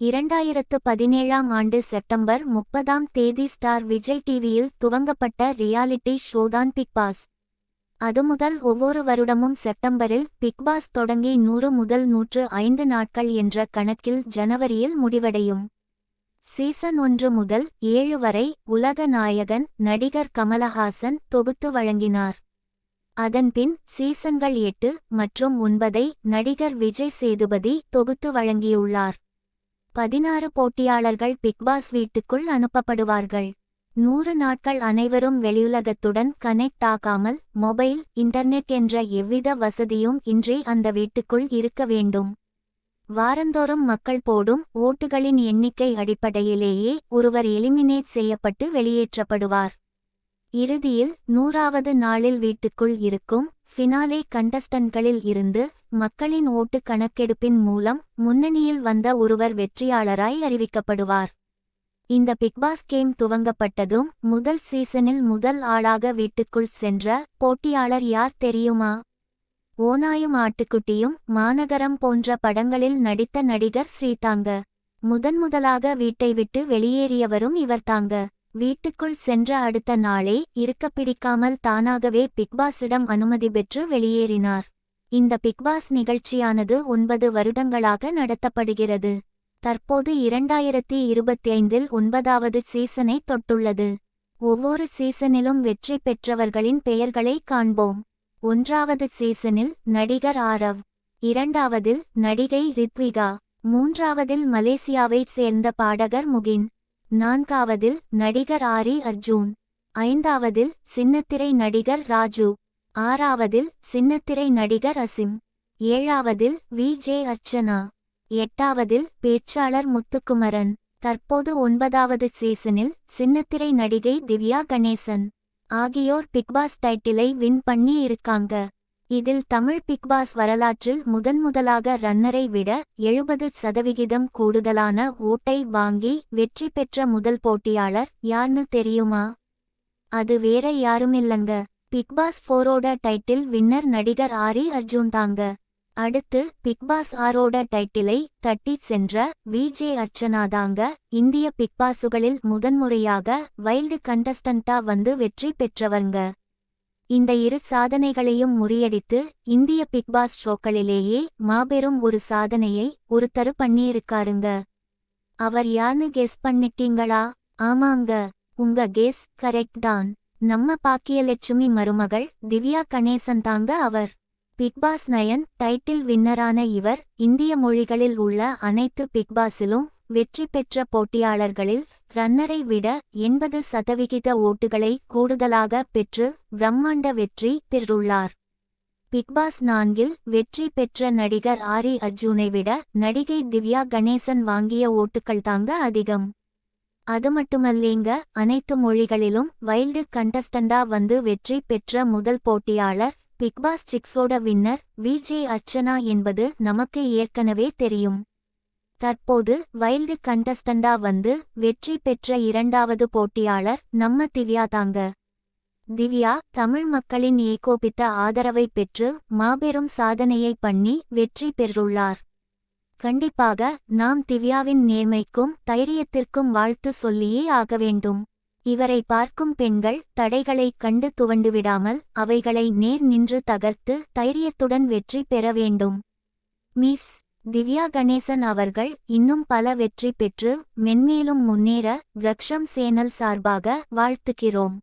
இரண்டாயிரத்து பதினேழாம் ஆண்டு செப்டம்பர் முப்பதாம் தேதி ஸ்டார் விஜய் டிவியில் துவங்கப்பட்ட ரியாலிட்டி ஷோதான் பிக் பாஸ். அது முதல் ஒவ்வொரு வருடமும் செப்டம்பரில் பிக் பாஸ் தொடங்கி நூறு முதல் நூற்று ஐந்து நாட்கள் என்ற கணக்கில் ஜனவரியில் முடிவடையும். சீசன் ஒன்று முதல் ஏழு வரை உலக நாயகன் நடிகர் கமலஹாசன் தொகுத்து வழங்கினார். அதன்பின் சீசன்கள் எட்டு மற்றும் ஒன்பதை நடிகர் விஜய் சேதுபதி தொகுத்து வழங்கியுள்ளார். பதினாறு போட்டியாளர்கள் பிக்பாஸ் வீட்டுக்குள் அனுப்பப்படுவார்கள். நூறு நாட்கள் அனைவரும் வெளியுலகத்துடன் கனெக்ட் ஆகாமல் மொபைல் இன்டர்நெட் என்ற எவ்வித வசதியும் இன்றி அந்த வீட்டுக்குள் இருக்க வேண்டும். வாரந்தோறும் மக்கள் போடும் ஓட்டுகளின் எண்ணிக்கை அடிப்படையிலேயே ஒருவர் எலிமினேட் செய்யப்பட்டு வெளியேற்றப்படுவார். இறுதியில் நூறாவது நாளில் வீட்டுக்குள் இருக்கும் ஃபினாலே கண்டஸ்டன்ட்களில் இருந்து மக்களின் ஓட்டு கணக்கெடுப்பின் மூலம் முன்னணியில் வந்த ஒருவர் வெற்றியாளராய் அறிவிக்கப்படுவார். இந்த பிக்பாஸ் கேம் துவங்கப்பட்டதும் முதல் சீசனில் முதல் ஆளாக வீட்டுக்குள் சென்ற போட்டியாளர் யார் தெரியுமா? ஓநாயும் ஆட்டுக்குட்டியும் மாநகரம் போன்ற படங்களில் நடித்த நடிகர் ஸ்ரீதாங்க. முதன்முதலாக வீட்டை விட்டு வெளியேறியவரும் இவர்தாங்க. வீட்டுக்குள் சென்ற அடுத்த நாளே இருக்க பிடிக்காமல் தானாகவே பிக்பாஸிடம் அனுமதி பெற்று வெளியேறினார். இந்த பிக்பாஸ் நிகழ்ச்சியானது ஒன்பது வருடங்களாக நடத்தப்படுகிறது. தற்போது இரண்டாயிரத்தி இருபத்தி ஐந்தில் ஒன்பதாவது சீசனை தொட்டுள்ளது. ஒவ்வொரு சீசனிலும் வெற்றி பெற்றவர்களின் பெயர்களை காண்போம். ஒன்றாவது சீசனில் நடிகர் ஆரவ் இரண்டாவதில் நடிகை ரித்விகா மூன்றாவதில் மலேசியாவைச் சேர்ந்த பாடகர் முகின் நான்காவதில் நடிகர் ஆரி அர்ஜூன். ஐந்தாவதில் சின்னத்திரை நடிகர் ராஜு. ஆறாவதில் சின்னத்திரை நடிகர் அசிம். ஏழாவதில் வி. ஜே. அர்ச்சனா. எட்டாவதில் பேச்சாளர் முத்துக்குமரன். தற்போது ஒன்பதாவது சீசனில் சின்னத்திரை நடிகை திவ்யா கணேசன். ஆகியோர் பிக்பாஸ் டைட்டிலை வின் பண்ணி இருக்காங்க இதில் தமிழ் பிக்பாஸ் வரலாற்றில் முதன்முதலாக ரன்னரை விட எழுபது சதவிகிதம் கூடுதலான ஓட்டை வாங்கி வெற்றி பெற்ற முதல் போட்டியாளர் யார்னு தெரியுமா? அது வேற யாருமில்லங்க. பிக்பாஸ் ஃபோரோட டைட்டில் வின்னர் நடிகர் ஆரி அர்ஜுன் தாங்க. அடுத்து பிக்பாஸ் ஆரோட டைட்டிலை தட்டிச் சென்ற விஜே அர்ச்சனா தாங்க இந்திய பிக்பாஸுகளில் முதன்முறையாக வைல்டு கண்டஸ்டண்டா வந்து வெற்றி பெற்றவங்க இந்த இரு சாதனைகளையும் முறியடித்து இந்திய பிக்பாஸ் ஷோக்களிலேயே மாபெரும் ஒரு சாதனையை ஒருத்தரு பண்ணியிருக்காருங்க. அவர் யார்னு கெஸ் பண்ணிட்டீங்களா? ஆமாங்க உங்க கெஸ் கரெக்ட் தான். நம்ம பாக்கியலட்சுமி மருமகள் திவ்யா கணேசன் தாங்க அவர். பிக்பாஸ் நயன் டைட்டில் வின்னரான இவர் இந்திய மொழிகளில் உள்ள அனைத்து பிக்பாஸிலும் வெற்றி பெற்ற போட்டியாளர்களில் ரன்னரை விட எண்பது சதவிகித ஓட்டுகளை கூடுதலாக பெற்று பிரம்மாண்ட வெற்றி பெற்றுள்ளார். பிக்பாஸ் நான்கில் வெற்றி பெற்ற நடிகர் ஆரி அர்ஜுனை விட நடிகை திவ்யா கணேசன் வாங்கிய ஓட்டுகள் தாங்க அதிகம். அது மட்டுமல்லேங்க அனைத்து மொழிகளிலும் வைல்டு கண்டஸ்டண்டா வந்து வெற்றி பெற்ற முதல் போட்டியாளர் பிக்பாஸ் சிக்ஸோட வின்னர் விஜே அர்ச்சனா என்பது நமக்கு ஏற்கனவே தெரியும். தற்போது வைல்டு கண்டஸ்டண்டா வந்து வெற்றி பெற்ற இரண்டாவது போட்டியாளர் நம்ம திவ்யா தாங்க. திவ்யா தமிழ் மக்களின் ஏகோபித்த ஆதரவை பெற்று மாபெரும் சாதனையை பண்ணி வெற்றி பெற்றுள்ளார். கண்டிப்பாக நாம் திவ்யாவின் நேர்மைக்கும் தைரியத்திற்கும் வாழ்த்து சொல்லியே ஆக வேண்டும். இவரை பார்க்கும் பெண்கள் தடைகளை கண்டு துவண்டுவிடாமல் அவைகளை நேர் நின்று தகர்த்து தைரியத்துடன் வெற்றி பெற வேண்டும். மிஸ் திவ்யா கணேசன் அவர்கள் இன்னும் பல வெற்றி பெற்று மென்மேலும் முன்னேற விரக்ஷம் சேனல் சார்பாக வாழ்த்துகிறோம்.